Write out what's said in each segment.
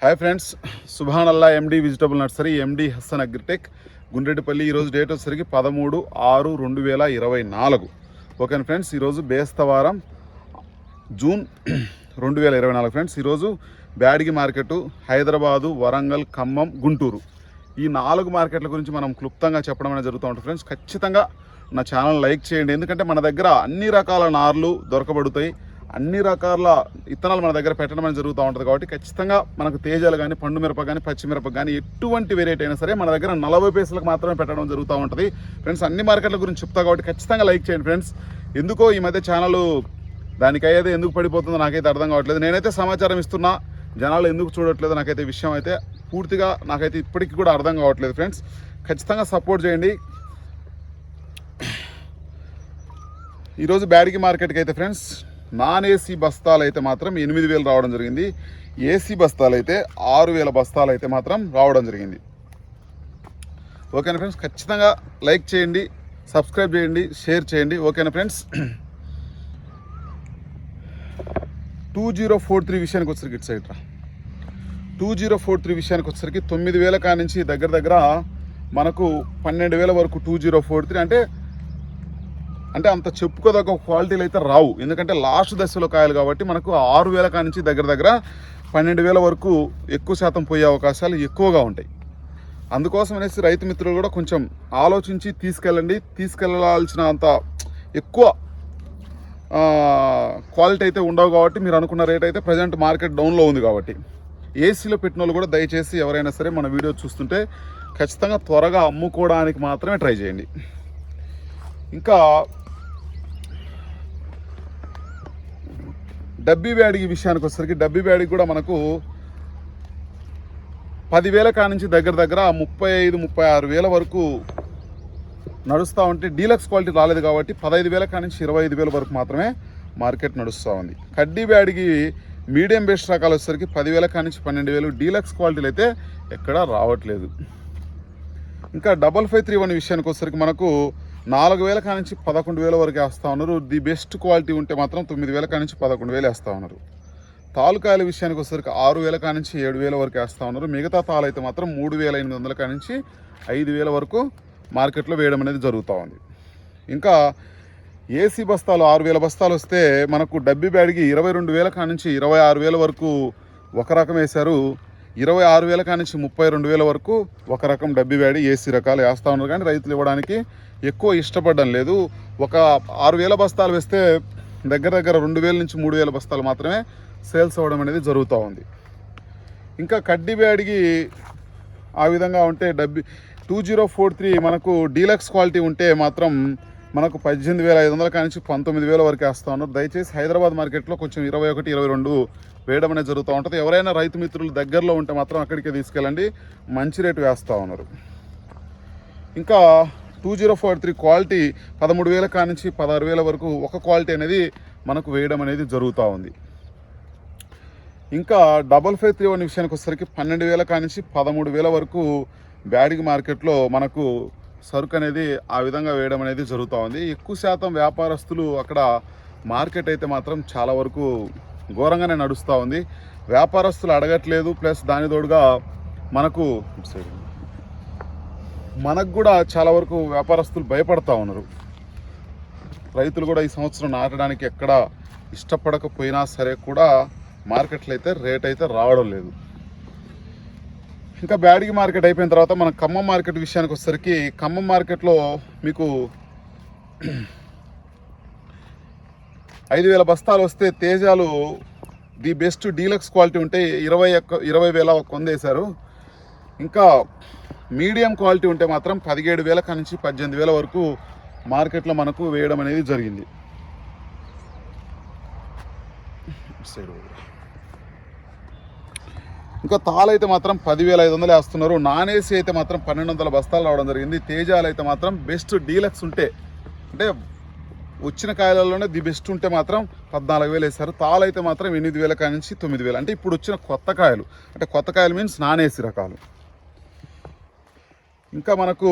Hi friends Subhan Allah M D vegetable nursery M D Hasan agritech Gundreddipalli ఈరోజు date వచ్చేసరికి పదమూడు ఆరు రెండు వేల ఇరవై నాలుగు. ఓకే ఫ్రెండ్స్ ఈరోజు బేస్తవారం జూన్ రెండు వేల ఇరవై నాలుగు ఫ్రెండ్స్. ఈరోజు బ్యాడిగి మార్కెట్ హైదరాబాదు వరంగల్ ఖమ్మం గుంటూరు. ఈ నాలుగు మార్కెట్ల గురించి మనం క్లుప్తంగా చెప్పడం అనేది జరుగుతూ ఉంటుంది ఫ్రెండ్స్. ఖచ్చితంగా నా ఛానల్ లైక్ చేయండి. ఎందుకంటే మన దగ్గర అన్ని రకాల నార్లు దొరకబడుతాయి. అన్ని రకాల ఇత్తనాలు మన దగ్గర పెట్టడం అనేది జరుగుతూ ఉంటుంది కాబట్టి ఖచ్చితంగా మనకు తేజాలు కానీ పండు మిరప కానీ పచ్చిమిరప కానీ ఎటువంటి వెరైటీ అయినా సరే మన దగ్గర నలభై పైసలకు మాత్రమే పెట్టడం జరుగుతూ ఉంటుంది. ఫ్రెండ్స్ అన్ని మార్కెట్ల గురించి చెప్తా కాబట్టి ఖచ్చితంగా లైక్ చేయండి ఫ్రెండ్స్ ఎందుకో ఈ మధ్య ఛానల్ దానికైతే ఎందుకు పడిపోతుందో నాకైతే అర్థం కావట్లేదు. నేనైతే సమాచారం ఇస్తున్నా జనాలు ఎందుకు చూడట్లేదు నాకైతే విషయం అయితే పూర్తిగా నాకైతే ఇప్పటికీ కూడా అర్థం కావట్లేదు ఫ్రెండ్స్ ఖచ్చితంగా సపోర్ట్ చేయండి. ఈరోజు బ్యాడ్కి మార్కెట్కి అయితే ఫ్రెండ్స్ నాన్ ఏసీ బస్తాలు అయితే మాత్రం ఎనిమిది వేలు రావడం జరిగింది. ఏసీ బస్తాలు అయితే ఆరు వేల బస్తాలు అయితే మాత్రం రావడం జరిగింది. ఓకేనా ఫ్రెండ్స్? ఖచ్చితంగా లైక్ చేయండి సబ్స్క్రైబ్ చేయండి షేర్ చేయండి. ఓకేనా friends? Two zero four three విషయానికి వచ్చరికి ఇటు సైడ్ రా. టూ జీరో ఫోర్ త్రీ విషయానికి వచ్చరికి తొమ్మిది వేల కానించి దగ్గర దగ్గర మనకు పన్నెండు వేల వరకు టూ జీరో ఫోర్ త్రీ అంటే అంటే అంత చెప్పుకోదగ్గ క్వాలిటీలు అయితే రావు. ఎందుకంటే లాస్ట్ దశలో కాయలు కాబట్టి మనకు ఆరు వేల కానించి దగ్గర దగ్గర పన్నెండు వేల వరకు ఎక్కువ శాతం పోయే అవకాశాలు ఎక్కువగా ఉంటాయి. అందుకోసం అనేసి రైతు మిత్రులు కూడా కొంచెం ఆలోచించి తీసుకెళ్ళండి. తీసుకెళ్ళాల్సిన అంత ఎక్కువ క్వాలిటీ అయితే ఉండవు కాబట్టి మీరు అనుకున్న రేట్ అయితే ప్రజెంట్ మార్కెట్ డౌన్లో ఉంది కాబట్టి. ఏసీలో పెట్టిన వాళ్ళు కూడా దయచేసి ఎవరైనా సరే మన వీడియో చూస్తుంటే ఖచ్చితంగా త్వరగా అమ్ముకోవడానికి మాత్రమే ట్రై చేయండి. ఇంకా డబ్బీ బ్యాడిగి విషయానికి వచ్చేసరికి డబ్బీ బ్యాడిగి కూడా మనకు పదివేల కానించి దగ్గర దగ్గర ముప్పై ఐదు ముప్పై ఆరు వేల వరకు నడుస్తూ ఉంటే డీలక్స్ క్వాలిటీ రాలేదు కాబట్టి పదహైదు వేల కానించి ఇరవై ఐదు వేల వరకు మాత్రమే మార్కెట్ నడుస్తూ ఉంది. కడ్డీ బ్యాడిగి మీడియం బేస్ట్ రకాలు వచ్చేసరికి పదివేల కానించి పన్నెండు వేలు డీలక్స్ క్వాలిటీలు అయితే ఎక్కడా రావట్లేదు. ఇంకా డబల్ ఫైవ్ త్రీ వన్ విషయానికి వచ్చేసరికి మనకు నాలుగు వేల కానించి పదకొండు వేల వరకు వేస్తూ ఉన్నారు. ది బెస్ట్ క్వాలిటీ ఉంటే మాత్రం తొమ్మిది వేల కానించి పదకొండు వేలు వేస్తూ ఉన్నారు. తాలుకాయల విషయానికి వచ్చేసరికి ఆరు వేల కానించి ఏడు వేల వరకు వేస్తూ ఉన్నారు. మిగతా తాలు అయితే మాత్రం మూడు వేల ఎనిమిది వందల కానించి ఐదు వేల వరకు మార్కెట్లో వేయడం అనేది జరుగుతూ ఉంది. ఇంకా ఏసీ బస్తాలు ఆరు వేల బస్తాలు వస్తే మనకు డబ్బి బ్యాడ్కి ఇరవై రెండు వేల కానించి ఇరవై ఆరు వేల వరకు ఒక రకం వేశారు. ఇరవై ఆరు వేల కానించి ముప్పై రెండు వేల వరకు ఒక రకం డబ్బి వేడి ఏసీ రకాలు వేస్తూ ఉన్నారు. కానీ రైతులు ఇవ్వడానికి ఎక్కువ ఇష్టపడడం లేదు. ఒక ఆరు వేల బస్తాలు వేస్తే దగ్గర దగ్గర రెండు వేల నుంచి మూడు వేల బస్తాలు మాత్రమే సేల్స్ అవ్వడం అనేది జరుగుతూ ఉంది. ఇంకా కడ్డీ బ్యాడ్కి ఆ విధంగా ఉంటే డబ్బి టూ జీరో ఫోర్ త్రీ మనకు డీలక్స్ క్వాలిటీ ఉంటే మాత్రం మనకు పద్దెనిమిది వేల ఐదు వందల కానించి పంతొమ్మిది వేల వరకు వేస్తూ ఉన్నారు. దయచేసి హైదరాబాద్ మార్కెట్లో కొంచెం ఇరవై ఒకటి ఇరవై రెండు వేయడం అనేది జరుగుతూ ఉంటుంది. ఎవరైనా రైతు మిత్రులు దగ్గరలో ఉంటే మాత్రం అక్కడికే తీసుకెళ్ళండి. మంచి రేటు వేస్తూ ఉన్నారు. ఇంకా two zero four three quality పదమూడు వేల కానించి పదహారు వేల వరకు ఒక క్వాలిటీ అనేది మనకు వేయడం అనేది జరుగుతూ ఉంది. ఇంకా డబల్ ఫైవ్ త్రీ వన్ విషయానికి వచ్చేసరికి పన్నెండు వేల కానించి పదమూడు వేల వరకు బ్యాడింగ్ మార్కెట్లో మనకు సరుకు అనేది ఆ విధంగా వేయడం అనేది జరుగుతూ ఉంది. ఎక్కువ శాతం వ్యాపారస్తులు అక్కడ మార్కెట్ అయితే మాత్రం చాలా వరకు ఘోరంగానే నడుస్తూ ఉంది. వ్యాపారస్తులు అడగట్లేదు ప్లస్ దాని తోడుగా మనకు మనకు కూడా చాలా వరకు వ్యాపారస్తులు భయపడతా ఉన్నారు. రైతులు కూడా ఈ సంవత్సరం నాటడానికి ఎక్కడ ఇష్టపడకపోయినా సరే కూడా మార్కెట్లో అయితే రేట్ అయితే రావడం లేదు. ఇంకా బ్యాడిగి మార్కెట్ అయిపోయిన తర్వాత మన ఖమ్మం మార్కెట్ విషయానికి వచ్చేసరికి ఖమ్మం మార్కెట్లో మీకు ఐదు వేల బస్తాలు వస్తే తేజాలు ది బెస్ట్ డీలక్స్ క్వాలిటీ ఉంటే ఇరవై ఒక్క ఇరవై వేల ఒక వంద వేశారు. ఇంకా మీడియం క్వాలిటీ ఉంటే మాత్రం పదిహేడు వేల నుంచి పద్దెనిమిది వేల వరకు మార్కెట్లో మనకు వేయడం అనేది జరిగింది. సరే ఇంకా తాలు అయితే మాత్రం పదివేల ఐదు వందలు వేస్తున్నారు. నాన్ ఏసీ అయితే మాత్రం పన్నెండు వందల బస్తాలు రావడం జరిగింది. తేజాలు అయితే మాత్రం బెస్ట్ డీలక్స్ ఉంటే అంటే వచ్చిన కాయలలోనే ది బెస్ట్ ఉంటే మాత్రం పద్నాలుగు వేలు వేస్తారు తాలు అయితే మాత్రం ఎనిమిది వేల కాయ నుంచి తొమ్మిది వేలు అంటే ఇప్పుడు వచ్చిన కొత్త కాయలు. అంటే కొత్త కాయలు మీన్స్ నాన్ ఏసీ రకాలు. ఇంకా మనకు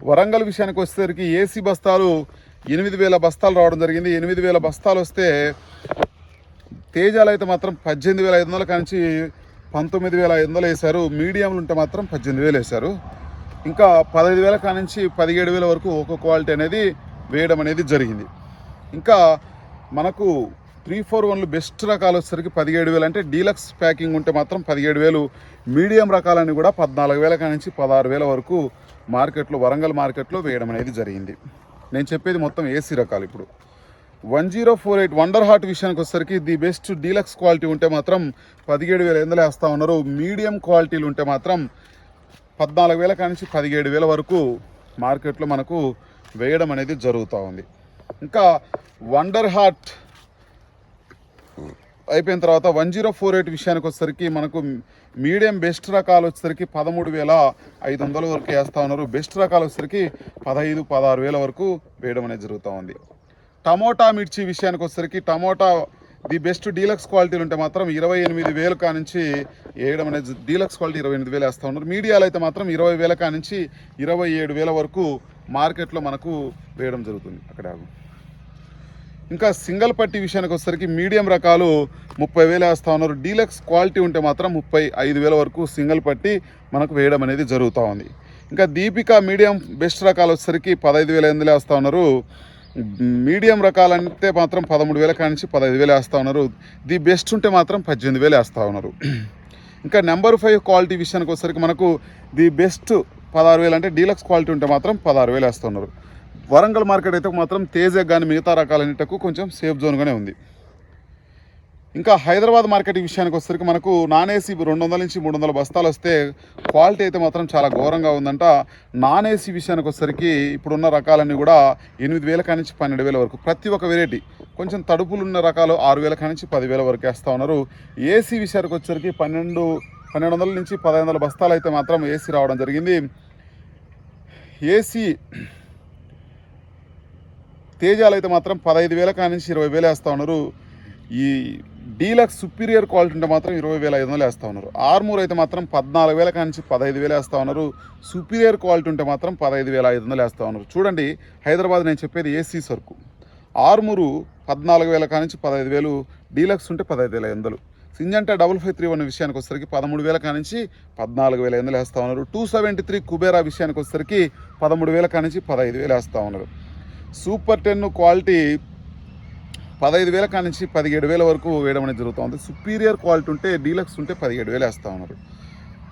వరంగల్ విషయానికి వచ్చేసరికి ఏసీ బస్తాలు ఎనిమిది వేల బస్తాలు రావడం జరిగింది. ఎనిమిది వేల బస్తాలు వస్తే తేజాలు అయితే మాత్రం పద్దెనిమిది వేల ఐదు వందల కానించి పంతొమ్మిది వేల ఐదు వందలు వేశారు. మీడియంలు ఉంటే మాత్రం పద్దెనిమిది వేలు వేశారు. ఇంకా పదహైదు వేల కానించి పదిహేడు వేల వరకు ఒక్కో క్వాలిటీ అనేది వేయడం అనేది జరిగింది. ఇంకా మనకు త్రీ ఫోర్ వన్లు బెస్ట్ రకాలు వచ్చేసరికి పదిహేడు వేలు అంటే డీలక్స్ ప్యాకింగ్ ఉంటే మాత్రం పదిహేడు వేలు మీడియం రకాలని కూడా పద్నాలుగు వేల నుంచి పదహారు వేల వరకు మార్కెట్లో వరంగల్ మార్కెట్లో వేయడం అనేది జరిగింది. నేను చెప్పేది మొత్తం ఏసీ రకాలు ఇప్పుడు. One zero four eight wonder heart విషయానికి వచ్చేసరికి ది బెస్ట్ డీలక్స్ క్వాలిటీ ఉంటే మాత్రం పదిహేడు వేల ఎందులో వేస్తూ ఉన్నారు. మీడియం క్వాలిటీలు ఉంటే మాత్రం పద్నాలుగు వేల కానించి పదిహేడు వేల వరకు మార్కెట్లో మనకు వేయడం అనేది జరుగుతూ ఉంది. ఇంకా వండర్ హార్ట్ అయిపోయిన తర్వాత వన్ జీరో ఫోర్ ఎయిట్ విషయానికి వచ్చేసరికి మనకు మీడియం బెస్ట్ రకాలు వచ్చేసరికి పదమూడు వేల ఐదు వందల వరకు వేస్తూ ఉన్నారు. బెస్ట్ రకాలు వచ్చేసరికి పదహైదు పదహారు వేల వరకు వేయడం అనేది జరుగుతూ ఉంది. టమోటా మిర్చి విషయానికి వచ్చేసరికి టమోటా ది బెస్ట్ డీలక్స్ క్వాలిటీలు ఉంటే మాత్రం ఇరవై ఎనిమిది వేలు కానించి వేయడం అనేది డీలక్స్ క్వాలిటీ ఇరవై ఎనిమిది వేలు వేస్తూ ఉన్నారు. మీడియాలో అయితే మాత్రం ఇరవై వేల కానించి ఇరవై ఏడు వేల వరకు మార్కెట్లో మనకు వేయడం జరుగుతుంది. అక్కడ ఇంకా సింగిల్ పట్టి విషయానికి వచ్చేసరికి మీడియం రకాలు ముప్పై వేలు వేస్తూ ఉన్నారు. డీలక్స్ క్వాలిటీ ఉంటే మాత్రం ముప్పై ఐదు వేల వరకు సింగిల్ పట్టి మనకు వేయడం అనేది జరుగుతూ ఉంది. ఇంకా దీపిక మీడియం బెస్ట్ రకాలు వచ్చేసరికి పదహైదు వేల ఎనిమిది వేస్తూ ఉన్నారు. మీడియం రకాలంటే మాత్రం పదమూడు వేల కానించి పదహైదు వేలు వేస్తూ ఉన్నారు. ది బెస్ట్ ఉంటే మాత్రం పద్దెనిమిది వేలు వేస్తూ ఉన్నారు. ఇంకా నెంబర్ ఫైవ్ క్వాలిటీ విషయానికి వచ్చేసరికి మనకు ది బెస్ట్ పదహారు వేలు అంటే డీలక్స్ క్వాలిటీ ఉంటే మాత్రం పదహారు వేలు వేస్తున్నారు వరంగల్ మార్కెట్ అయితే మాత్రం తేజ కానీ మిగతా రకాలన్నిటకు కొంచెం సేఫ్ జోన్గానే ఉంది. ఇంకా హైదరాబాద్ మార్కెట్ విషయానికి వచ్చేసరికి మనకు నాన్ ఏసీ రెండు వందల నుంచి మూడు వందల బస్తాలు వస్తే క్వాలిటీ అయితే మాత్రం చాలా ఘోరంగా ఉందంట. నాన్ ఏసీ విషయానికి వచ్చేసరికి ఇప్పుడున్న రకాలన్నీ కూడా ఎనిమిది వేల కానించి పన్నెండు వేల వరకు ప్రతి ఒక్క వెరైటీ కొంచెం తడుపులు ఉన్న రకాలు ఆరు వేల కానించి పదివేల వరకు వేస్తూ ఉన్నారు. ఏసీ విషయానికి వచ్చేసరికి పన్నెండు పన్నెండు వందల నుంచి పదహైదు వందల బస్తాలు అయితే మాత్రం ఏసీ రావడం జరిగింది. ఏసీ తేజాలు అయితే మాత్రం పదహైదు వేల కానించి ఇరవై వేలు వేస్తూ ఉన్నారు. ఈ డీలక్స్ సుపీరియర్ క్వాలిటీ ఉంటే మాత్రం ఇరవై వేల ఐదు వందలు వేస్తూ ఉన్నారు. ఆర్మూర్ అయితే మాత్రం పద్నాలుగు వేల కానించి పదహైదు వేలు వేస్తూ ఉన్నారు. సుపీరియర్ క్వాలిటీ ఉంటే మాత్రం పదహైదు వేల ఐదు వందలు వేస్తూ ఉన్నారు. చూడండి హైదరాబాద్ నేను చెప్పేది ఏసీ సరుకు. ఆర్మూరు పద్నాలుగు వేల కానించి పదహైదు వేలు డీలక్స్ ఉంటే పదహైదు వేల ఐదు వందలు. Syngenta double five three one విషయానికి వచ్చేసరికి పదమూడు వేల కానించి పద్నాలుగు వేల ఐదు వేస్తూ ఉన్నారు. టూ సెవెంటీ త్రీ కుబేరా విషయానికి వచ్చేసరికి పదమూడు వేల కానించి పదహైదు వేలు వేస్తూ ఉన్నారు. సూపర్ టెన్ క్వాలిటీ పదహైదు వేల కానించి పదిహేడు వేల వరకు వేయడం అనేది జరుగుతుంది సుపీరియర్ క్వాలిటీ ఉంటే డీలక్స్ ఉంటే పదిహేడు వేలు వేస్తూ ఉన్నారు.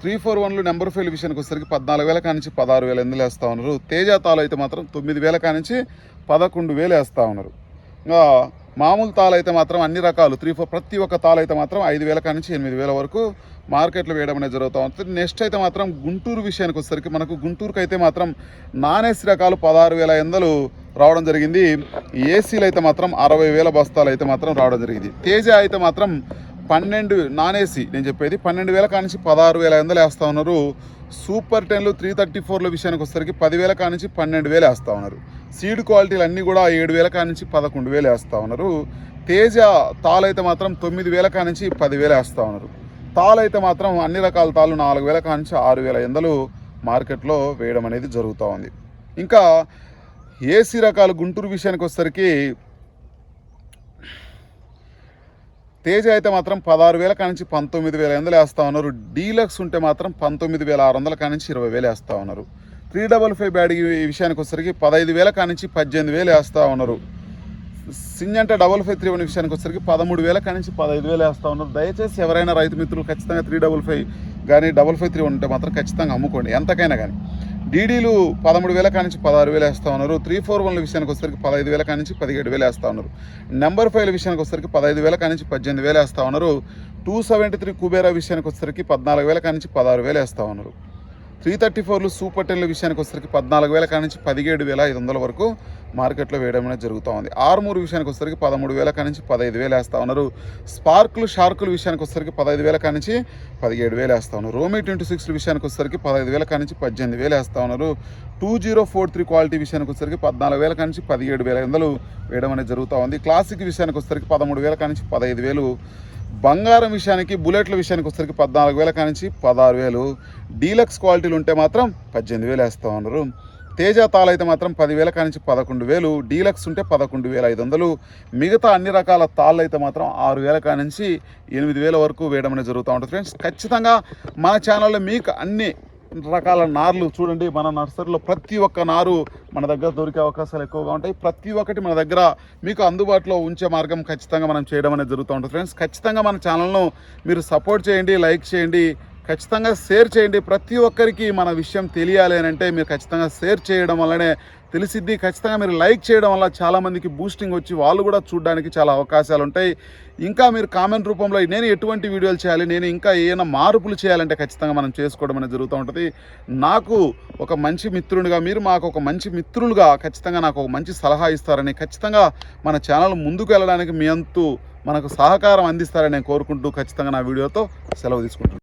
త్రీ ఫోర్ వన్లు నెంబర్ ఫైవ్ విషయానికి వచ్చేసరికి పద్నాలుగు వేల కానించి పదహారు వేల ఎందులు వేస్తూ ఉన్నారు? తేజ తాలు అయితే మాత్రం తొమ్మిది వేల కానించి పదకొండు వేలు వేస్తూ ఉన్నారు. ఇంకా మామూలు తాలు అయితే మాత్రం అన్ని రకాలు త్రీ ఫోర్ ప్రతి ఒక్క తాలు అయితే మాత్రం ఐదు వేల కానించి ఎనిమిది వేల వరకు మార్కెట్లో వేయడం అనేది జరుగుతూ ఉంటుంది నెక్స్ట్ అయితే మాత్రం గుంటూరు విషయానికి వచ్చేసరికి మనకు గుంటూరుకు అయితే మాత్రం నానేసి రకాలు పదహారు వేల ఎందలు రావడం జరిగింది. ఏసీలు అయితే మాత్రం అరవై వేల బస్తాలు అయితే మాత్రం రావడం జరిగింది. తేజ అయితే మాత్రం పన్నెండు నాన్ ఏసీ నేను చెప్పేది పన్నెండు వేల కానించి పదహారు వేల ఎందలు వేస్తూ ఉన్నారు. సూపర్ టెన్లు త్రీ థర్టీ ఫోర్ల విషయానికి వచ్చేసరికి పదివేల కానించి పన్నెండు వేలు వేస్తూ ఉన్నారు. సీడ్ క్వాలిటీలు అన్నీ కూడా ఏడు వేల కానించి పదకొండు వేలు వేస్తూ ఉన్నారు. తేజ తాలు మాత్రం తొమ్మిది వేల కానించి పదివేలు వేస్తూ ఉన్నారు. తాలు అయితే మాత్రం అన్ని రకాల తాళ్ళు నాలుగు వేల కానించి ఆరు వేల ఎందలు మార్కెట్లో వేయడం అనేది జరుగుతూ ఉంది. ఇంకా ఏసీ రకాలు గుంటూరు విషయానికి వచ్చేసరికి తేజ అయితే మాత్రం పదహారు వేల కానించి పంతొమ్మిది వేల ఎందులు వేస్తూ ఉన్నారు. డీలక్స్ ఉంటే మాత్రం పంతొమ్మిది వేల ఆరు వందల కానించి ఇరవై వేలు వేస్తూ ఉన్నారు. త్రీ డబల్ ఫైవ్ బ్యాడ్ విషయానికి వచ్చేసరికి పదహైదు వేల కానించి పద్దెనిమిది వేలు వేస్తూ ఉన్నారు. Syngenta double five three one విషయానికి వచ్చేసరికి పదమూడు వేల కానించి పదహైదు వేలు వేస్తూ ఉన్నారు. దయచేసి ఎవరైనా రైతు మిత్రులు ఖచ్చితంగా త్రీ డబల్ ఫైవ్ కానీ డబల్ ఫైవ్ త్రీ వన్ ఉంటే మాత్రం ఖచ్చితంగా అమ్ముకోండి. ఎంతకైనా కానీ డీడీలు పదమూడు వేల కానించి పదహారు వేలు వేస్తూ ఉన్నారు. త్రీ ఫోర్ వన్ల విషయానికి వచ్చేసరికి పదహైదు వేల కానించి పదిహేడు వేలు వేస్తూ ఉన్నారు. నెంబర్ ఫైవ్ల విషయానికి వచ్చేసరికి పదహైదు వేల కానించి పద్దెనిమిది వేలు వేస్తూ ఉన్నారు. టూ సెవెంటీ త్రీ కుబేరా విషయానికి వచ్చేసరికి పద్నాలుగు వేల కానించి పదహారు వేలు వేస్తూ ఉన్నారు. త్రీ థర్టీ ఫోర్లు సూపర్ టెన్ల విషయానికి వచ్చేసరికి పద్నాలుగు వేల కానించి పదిహేడు వేల ఐదు వందల వరకు మార్కెట్లో వేయడం అనేది జరుగుతూ ఉంది. ఆరుమూరు విషయానికి వచ్చేసరికి పదమూడు వేల కానించి పదహైదు వేలు వేస్తూ ఉన్నారు. స్పార్కులు షార్కులు విషయానికి వచ్చేసరికి పదహైదు వేల కానించి పదిహేడు వేలు వేస్తూ ఉన్నారు. రోమీ ట్వంటీ సిక్స్ విషయానికి వచ్చేసరికి పదహైదు వేల కానించి పద్దెనిమిది వేలు వేస్తూ ఉన్నారు. Two zero four three quality విషయానికి వచ్చేసరికి పద్నాలుగు వేల కానించి పదిహేడు వేల ఐదు వందలు వేయడం అనేది జరుగుతూ ఉంది. క్లాసిక్ విషయానికి వచ్చేసరికి పదమూడు వేల కానించి పదహైదు వేలు బంగారం విషయానికి బుల్లెట్ల విషయానికి వచ్చేసరికి పద్నాలుగు వేల కానించి పదహారు వేలు. డీలక్స్ క్వాలిటీలు ఉంటే మాత్రం పద్దెనిమిది వేలు వేస్తూ ఉన్నారు. తేజ తాళ అయితే మాత్రం పదివేల కానించి పదకొండు వేలు. డీలక్స్ ఉంటే పదకొండు వేల ఐదు వందలు. మిగతా అన్ని రకాల తాళ్ళు అయితే మాత్రం ఆరు వేల కానించి ఎనిమిది వేల వరకు వేయడం అనేది జరుగుతూ ఉంటుంది. ఫ్రెండ్స్ ఖచ్చితంగా మన ఛానల్లో మీకు అన్ని రకాల నార్లు చూడండి మన నర్సరీలో ప్రతి ఒక్క నారు మన దగ్గర దొరికే అవకాశాలు ఎక్కువగా ఉంటాయి. ప్రతి ఒక్కటి మన దగ్గర మీకు అందుబాటులో ఉంచే మార్గం ఖచ్చితంగా మనం చేయడం అనేది జరుగుతూ ఉంటుంది. ఫ్రెండ్స్ ఖచ్చితంగా మన ఛానల్ను మీరు సపోర్ట్ చేయండి లైక్ చేయండి ఖచ్చితంగా షేర్ చేయండి. ప్రతి ఒక్కరికి మన విషయం తెలియాలి అని అంటే మీరు ఖచ్చితంగా షేర్ చేయడం వల్లనే తెలిసిద్ది. ఖచ్చితంగా మీరు లైక్ చేయడం వల్ల చాలామందికి బూస్టింగ్ వచ్చి వాళ్ళు కూడా చూడడానికి చాలా అవకాశాలు ఉంటాయి ఇంకా మీరు కామెంట్ రూపంలో నేను ఎటువంటి వీడియోలు చేయాలి నేను ఇంకా ఏమైనా మార్పులు చేయాలంటే ఖచ్చితంగా మనం చేసుకోవడం అనేది జరుగుతూ ఉంటుంది. నాకు ఒక మంచి మిత్రునిగా మీరు మాకు ఒక మంచి మిత్రులుగా ఖచ్చితంగా నాకు ఒక మంచి సలహా ఇస్తారని ఖచ్చితంగా మన ఛానల్ ముందుకు వెళ్ళడానికి మీ అంతు మనకు సహకారం అందిస్తారని నేను కోరుకుంటూ ఖచ్చితంగా నా వీడియోతో సెలవు తీసుకుంటున్నాను.